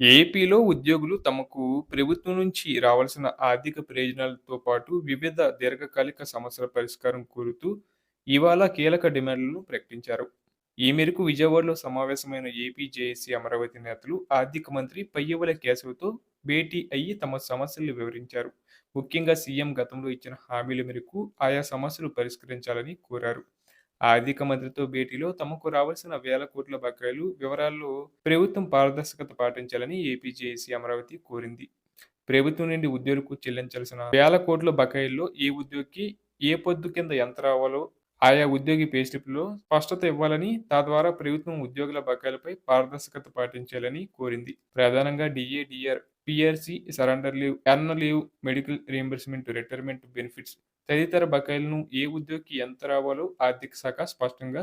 ఏపీలో ఉద్యోగులు తమకు ప్రభుత్వం నుంచి రావాల్సిన ఆర్థిక ప్రయోజనాలతో పాటు వివిధ దీర్ఘకాలిక సమస్యల పరిష్కారం కోరుతూ ఇవాళ కీలక డిమాండ్లను ప్రకటించారు. ఈ మేరకు విజయవాడలో సమావేశమైన ఏపీ జేఏసీ అమరావతి నేతలు ఆర్థిక మంత్రి పయ్యవల కేశవ్‌తో భేటీ అయ్యి తమ సమస్యలు వివరించారు. ముఖ్యంగా సీఎం గతంలో ఇచ్చిన హామీల మేరకు ఆయా సమస్యలు పరిష్కరించాలని కోరారు. ఆర్థిక మంత్రితో భేటీలో తమకు రావాల్సిన వేల కోట్ల బకాయిలు వివరాల్లో ప్రభుత్వం పారదర్శకత పాటించాలని ఏపీజేఏసీ అమరావతి కోరింది. ప్రభుత్వం నుండి ఉద్యోగులకు చెల్లించాల్సిన వేల కోట్ల బకాయిల్లో ఏ ఉద్యోగికి ఏ పొద్దు కింద ఎంత రావాలో ఆయా ఉద్యోగి పేస్లిప్‌లో స్పష్టత ఇవ్వాలని, తద్వారా ప్రభుత్వం ఉద్యోగుల బకాయిలపై పారదర్శకత పాటించాలని కోరింది. ప్రధానంగా DA DR PRC, surrender leave, earn leave, medical reimbursement retirement benefits తదితర బకాయిలను ఏ ఉద్యోగికి ఎంత రావాలో ఆర్థిక శాఖ స్పష్టంగా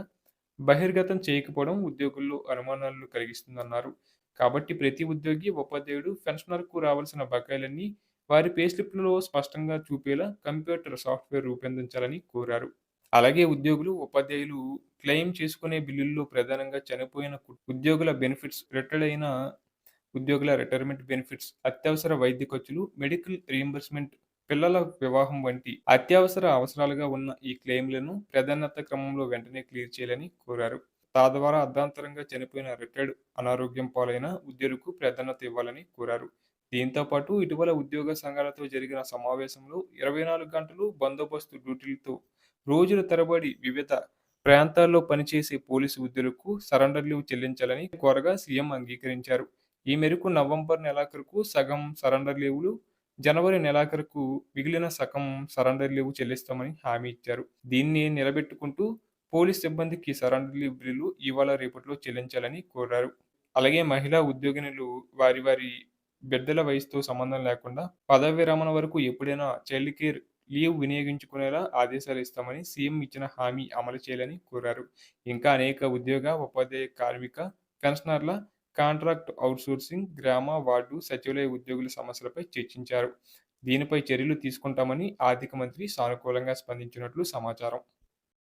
బహిర్గతం చేయకపోవడం ఉద్యోగుల్లో అనుమానాలను కలిగిస్తుందన్నారు. కాబట్టి ప్రతి ఉద్యోగి, ఉపాధ్యాయుడు, పెన్షనర్‌కు రావాల్సిన బకాయిలన్నీ వారి పేస్లిప్‌లలో స్పష్టంగా చూపేలా కంప్యూటర్ సాఫ్ట్‌వేర్ రూపొందించాలని కోరారు. అలాగే ఉద్యోగులు, ఉపాధ్యాయులు క్లెయిమ్ చేసుకునే బిల్లుల్లో ప్రధానంగా చనిపోయిన ఉద్యోగుల బెనిఫిట్స్, రిటైర్డ్ అయిన ఉద్యోగుల రిటైర్మెంట్ బెనిఫిట్స్, అత్యవసర వైద్య ఖర్చులు, మెడికల్ రీఎంబర్స్మెంట్ పిల్లల వివాహం వంటి అత్యవసర అవసరాలుగా ఉన్న ఈ క్లెయిమ్‌లను ప్రాధాన్యత క్రమంలో వెంటనే క్లియర్ చేయాలని కోరారు. తద్వారా అర్ధాంతరంగా చనిపోయిన, రిటైర్డ్, అనారోగ్యం పాలైన ఉద్యోగులకు ప్రాధాన్యత ఇవ్వాలని కోరారు. దీంతో పాటు ఇటీవల ఉద్యోగ సంఘాలతో జరిగిన సమావేశంలో ఇరవై నాలుగు గంటలు బందోబస్తు డ్యూటీలతో రోజుల తరబడి వివిధ ప్రాంతాల్లో పనిచేసే పోలీసు ఉద్యోగులకు సరెండర్ లీవ్ చెల్లించాలని కోరగా సీఎం అంగీకరించారు. ఈ మేరకు నవంబర్ నెలాఖరుకు సగం సరెండర్ లీవులు జనవరి నెలాఖరుకు మిగిలిన సగం సరెండర్ లీవ్ చెల్లిస్తామని హామీ ఇచ్చారు. దీన్ని నిలబెట్టుకుంటూ పోలీస్ సిబ్బందికి సరెండర్ లీవ్ బిల్లులు ఇవాళ రేపట్లో చెల్లించాలని కోరారు. అలాగే మహిళా ఉద్యోగినులు వారి వారి బిడ్డల వయసుతో సంబంధం లేకుండా పదవీ విరమణ వరకు ఎప్పుడైనా చైల్డ్ కేర్ లీవ్ వినియోగించుకునేలా ఆదేశాలు ఇస్తామని సీఎం ఇచ్చిన హామీ అమలు చేయాలని కోరారు. ఇంకా అనేక ఉద్యోగ, ఉపాధ్యాయ, కార్మిక, పెన్షనర్ల కాంట్రాక్ట్ అవుట్సోర్సింగ్ గ్రామ, వార్డు, సచివాలయ ఉద్యోగుల సమస్యలపై చర్చించారు. దీనిపై చర్యలు తీసుకుంటామని ఆర్థిక మంత్రి సానుకూలంగా స్పందించినట్లు సమాచారం.